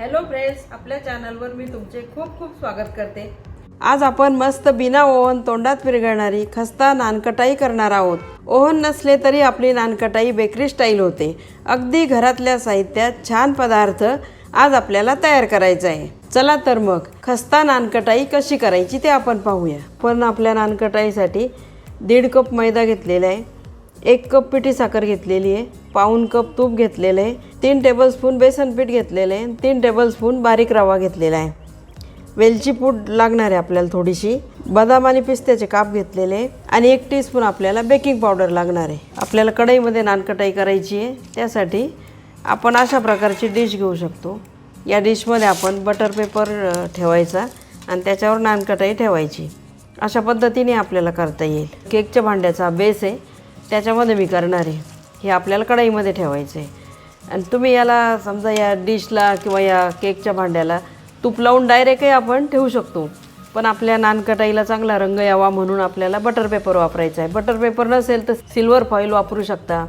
Hello friends आपल्या चॅनलवर मी तुमचे खूप खूप स्वागत करते. आज आपण मस्त बिना ओव्हन तोंडात विरघळणारी खस्ता नानकटाई करणार आहोत. ओव्हन नसले तरी आपली नानकटाई बेकरी स्टाईल होते. अगदी घरातल्या साहित्यात छान पदार्थ आज आपल्याला तयार करायचा आहे. चला तर मग खस्ता नानकटाई कशी करायची ते आपण पाहूया. पण आपल्या नानकटाईसाठी दीड कप मैदा घेतलेला आहे. एक कप पिठी साखर घेतलेली आहे पाऊन कप तूप घेतलेलं आहे तीन टेबलस्पून बेसन पीठ घेतलेलं आहे तीन टेबलस्पून बारीक रवा घेतलेला आहे. वेलची पूड लागणार आहे आपल्याला थोडीशी. बदाम आणि पिस्त्याचे काप घेतलेले आहे आणि एक टीस्पून आपल्याला बेकिंग पावडर लागणार आहे. आपल्याला कढईमध्ये नानकटाई करायची आहे त्यासाठी आपण अशा प्रकारची डिश घेऊ शकतो. या डिशमध्ये आपण बटर पेपर ठेवायचा आणि त्याच्यावर नानकटाई ठेवायची. अशा पद्धतीने आपल्याला करता येईल. केकच्या भांड्याचा बेस आहे. त्याच्यामध्ये मी करणार आहे. हे आपल्याला कढईमध्ये ठेवायचं आहे आणि तुम्ही याला समजा या डिशला किंवा या केकच्या भांड्याला तूप लावून डायरेक्टही आपण ठेवू शकतो. पण आपल्या नानकटाईला चांगला रंग यावा म्हणून आपल्याला बटर पेपर वापरायचा आहे. बटर पेपर नसेल तर सिल्वर फॉईल वापरू शकता.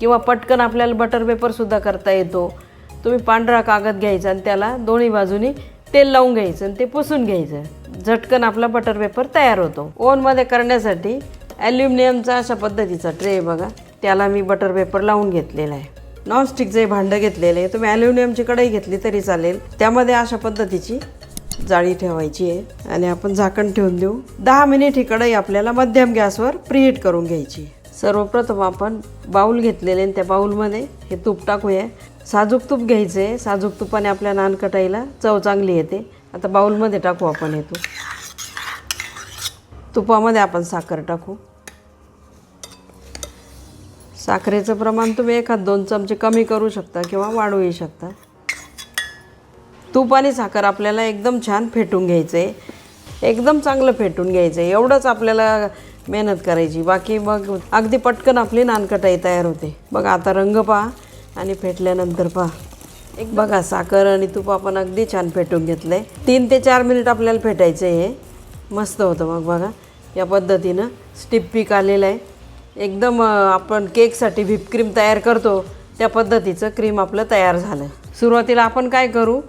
किंवा पटकन आपल्याला बटर पेपरसुद्धा करता येतो. तुम्ही पांढरा कागद घ्यायचा आणि त्याला दोन्ही बाजूनी तेल लावून घ्यायचं आणि ते पुसून घ्यायचं. झटकन आपला बटर पेपर तयार होतो. ओनमध्ये करण्यासाठी ॲल्युमिनियमचा अशा पद्धतीचा ट्रे आहे बघा. त्याला मी बटर पेपर लावून घेतलेला आहे. नॉनस्टिकचे भांडं घेतलेले आहे. तुम्ही ॲल्युमिनियमची कढई घेतली तरी चालेल. त्यामध्ये अशा पद्धतीची जाळी ठेवायची आहे. आणि आपण झाकण ठेवून देऊ. दहा मिनिट ही कढई आपल्याला मध्यम गॅसवर प्रीहीट करून घ्यायची. सर्वप्रथम आपण बाऊल घेतलेले आणि त्या बाऊलमध्ये. हे तूप टाकूया. साजूक तूप घ्यायचं आहे साजूक तुपाने आपल्या नानकटाईला चव चांगली येते. आता बाऊलमध्ये टाकू आपण हे तूप. तुपामध्ये आपण साखर टाकू. साखरेचं प्रमाण तुम्ही एखाद दोन चमचे कमी करू शकता किंवा वाढवूही शकता. तूप आणि साखर आपल्याला एकदम छान फेटून घ्यायचं आहे एकदम चांगलं फेटून घ्यायचं आहे एवढंच आपल्याला मेहनत करायची. बाकी मग अगदी पटकन आपली नानकटाई तयार होते. बघा आता रंग पहा आणि फेटल्यानंतर पहा. एक बघा साखर आणि तूप आपण अगदी छान फेटून घेतलं आहे तीन ते चार मिनिट आपल्याला फेटायचं आहे हे. मस्त होतं मग बघा. या पद्धतीनं स्टिप पीक आलेलं आहे. एकदम आपण केकसाठी व्हिपक्रीम तयार करतो. त्या पद्धतीचं क्रीम आपलं तयार झालं. सुरुवातीला आपण काय करू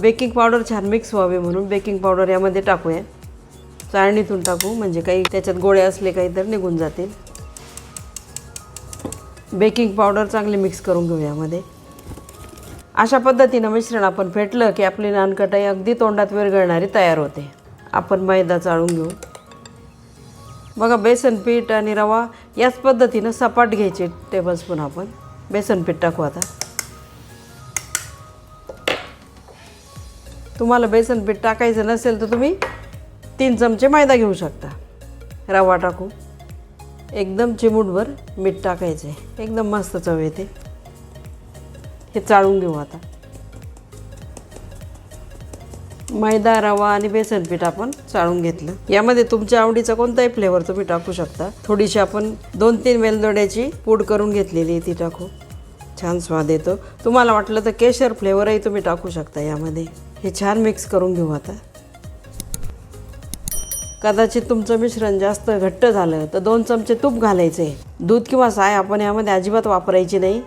बेकिंग पावडर छान मिक्स व्हावे म्हणून बेकिंग पावडर यामध्ये टाकूया. चाळणीतून टाकू म्हणजे काही त्याच्यात गोळे असले काही तर निघून जातील. बेकिंग पावडर चांगली मिक्स करून घेऊ यामध्ये. अशा पद्धतीनं मिश्रण आपण फेटलं की आपली नानकटाई अगदी तोंडात विरघळणारी तयार होते. आपण मैदा चाळून घेऊ. बघा बेसन पीठ आणि रवा याच पद्धतीनं सपाट घ्यायचे टेबलस्पून आपण. बेसन पीठ टाकू आता. तुम्हाला बेसन पीठ टाकायचं नसेल तर तुम्ही तीन चमचे मैदा घेऊ शकता. रवा टाकू. एकदम चिमूटभर मीठ टाकायचं आहे एकदम मस्त चव येते. हे चाळून घेऊ आता. मैदा रवा आणि बेसन पीठ आपण चाळून घेतलं. यामध्ये तुमच्या आवडीचा कोणताही फ्लेवर तुम्ही टाकू शकता. थोडीशी आपण दोन तीन वेलदोड्याची पूड करून घेतलेली ती टाकू. छान स्वाद येतो. तुम्हाला वाटलं तर केशर फ्लेवरही तुम्ही टाकू शकता यामध्ये. हे छान मिक्स करून घेऊ आता. कदाचित तुमचं मिश्रण जास्त घट्ट झालं तर दोन चमचे तूप घालायचे. दूध किंवा साय आपण यामध्ये अजिबात वापरायची नाही.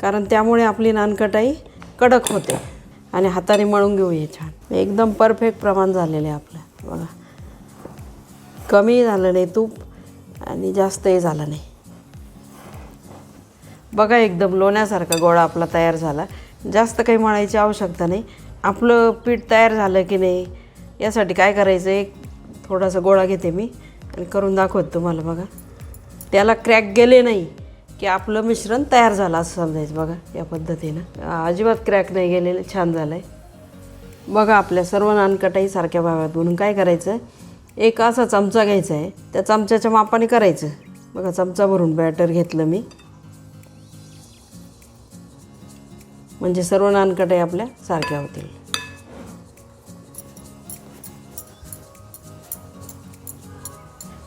कारण त्यामुळे आपली नानकटाई कडक होते. आणि हाताने मळून घेऊ हे छान. एकदम परफेक्ट प्रमाण झालेलं आहे आपलं. बघा. कमी झालं नाही तूप आणि जास्तही झालं नाही. बघा एकदम लोण्यासारखा गोळा आपला तयार झाला. जास्त काही मळायची आवश्यकता नाही. आपलं पीठ तयार झालं की नाही यासाठी काय करायचं एक थोडासा गोळा घेते मी आणि करून दाखवत तुम्हाला बघा. त्याला क्रॅक गेले नाही. की आपलं मिश्रण तयार झालं असं समजायचं बघा या पद्धतीनं. अजिबात क्रॅक नाही गेलेलं छान झालं आहे बघा आपल्या सर्व नानकटाई सारख्या भागात म्हणून काय करायचं? एक असा चमचा घ्यायचा आहे. त्या चमच्याच्या मापाने करायचं. बघा चमचा भरून बॅटर घेतलं मी. म्हणजे सर्व नानकटाई आपल्या सारख्या होतील.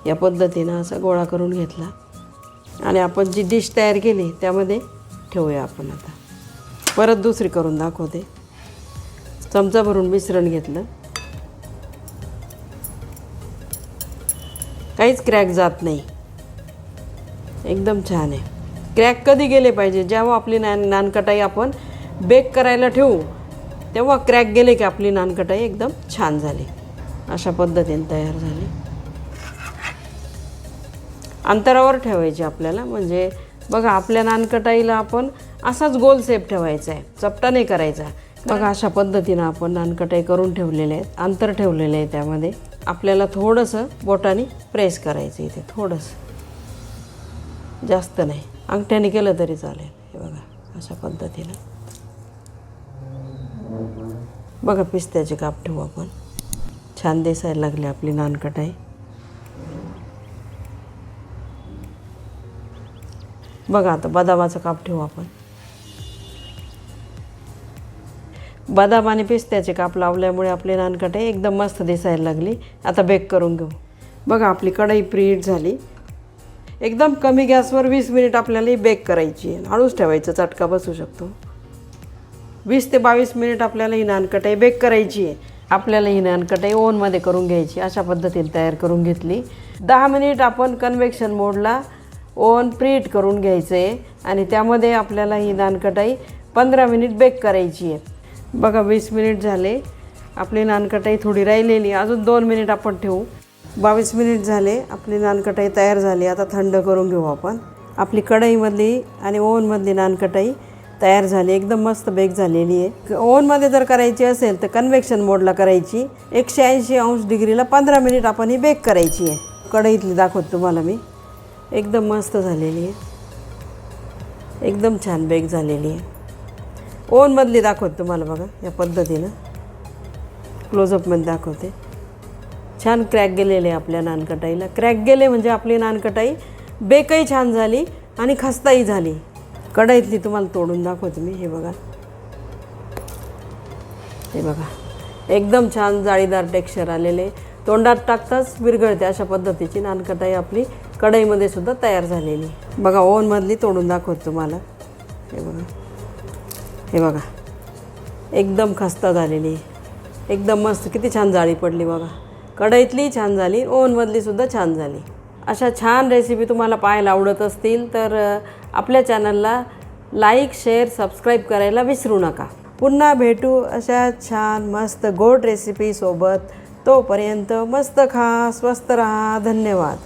या पद्धतीनं असा गोळा करून घेतला. आणि आपण जी डिश तयार केली त्यामध्ये ठेवूया आपण आता. परत दुसरी करून दाखवते. चमचा भरून मिश्रण घेतलं. काहीच क्रॅक जात नाही. एकदम छान आहे. क्रॅक कधी गेले पाहिजे? जेव्हा आपली नान नानकटाई आपण बेक करायला ठेवू तेव्हा क्रॅक गेले की आपली नानकटाई एकदम छान झाली. अशा पद्धतीने तयार झाली. अंतरावर ठेवायची आपल्याला. म्हणजे बघा आपल्या नानकटाईला आपण असाच गोल सेप ठेवायचा आहे. चपटा नाही करायचा. बघा अशा पद्धतीनं आपण नानकटाई करून ठेवलेले आहेत. अंतर ठेवलेले आहे त्यामध्ये. आपल्याला थोडंसं बोटाने प्रेस करायचं इथे. थोडंसं. जास्त नाही. अंगठ्याने केलं तरी चालेल. हे बघा अशा पद्धतीनं. बघा पिस्त्याचे काप ठेवू आपण. छान दिसायला लागली आपली नानकटाई. बघा आता बदामाचं काप ठेवू आपण. बदाम आणि पिस्त्याचे काप लावल्यामुळे आपली नानकटे एकदम मस्त दिसायला लागली. आता बेक करून घेऊ. बघा आपली कढई प्रीहीट झाली. एकदम कमी गॅसवर वीस मिनिट आपल्याला ही बेक करायची आहे. हळूच ठेवायचं चटका बसू शकतो. वीस ते बावीस मिनिट आपल्याला ही नानकटाई बेक करायची आहे. आपल्याला ही नानकटाई ओनमध्ये करून घ्यायची अशा पद्धतीने तयार करून घेतली. दहा मिनिट आपण कन्व्हेक्शन मोडला ओन प्रीट करून घ्यायचं आहे आणि त्यामध्ये आपल्याला ही नानकटाई पंधरा मिनिट बेक करायची आहे. बघा वीस मिनिट झाले. आपली नानकटाई थोडी राहिलेली. अजून दोन मिनिट आपण ठेवू. बावीस मिनिट झाले. आपली नानकटाई तयार झाली. आता थंड करून घेऊ आपण. आपली कढईमधली आणि ओव्हनमधली नानकटाई तयार झाली. एकदम मस्त बेक झालेली आहे. ओव्हनमध्ये जर करायची असेल तर कन्व्हेक्शन मोडला करायची. एकशे ऐंशी अंश डिग्रीला पंधरा मिनिट आपण ही बेक करायची आहे. कढईतली दाखवत तुम्हाला मी. एकदम मस्त झालेली आहे. एकदम छान बेक झालेली आहे. ओनमधली दाखवते तुम्हाला बघा या पद्धतीनं. क्लोजअपमध्ये दाखवते. छान क्रॅक गेलेले आहे आपल्या नानकटाईला. क्रॅक गेले म्हणजे आपली नानकटाई बेकही छान झाली आणि खस्ताही झाली. कढईतली तुम्हाला तोडून दाखवते मी हे बघा. हे बघा. एकदम छान जाळीदार टेक्स्चर आलेले तोंडात टाकताच विरघळते अशा पद्धतीची नानकटाई आपली. कढईमध्ये सुद्धा तयार झालेली. बघा ओव्हनमधली तोडून दाखवत तुम्हाला. हे बघा. हे बघा. एकदम खस्ता झालेली. एकदम मस्त. किती छान जाळी पडली बघा. कढईतली छान झाली ओव्हनमधली सुद्धा छान झाली. अशा छान रेसिपी तुम्हाला पाहायला आवडत असतील तर आपल्या चॅनलला लाईक शेअर सबस्क्राईब करायला विसरू नका. पुन्हा भेटू अशा छान मस्त गोड रेसिपीसोबत तोपर्यंत मस्त खा स्वस्त राहा. धन्यवाद.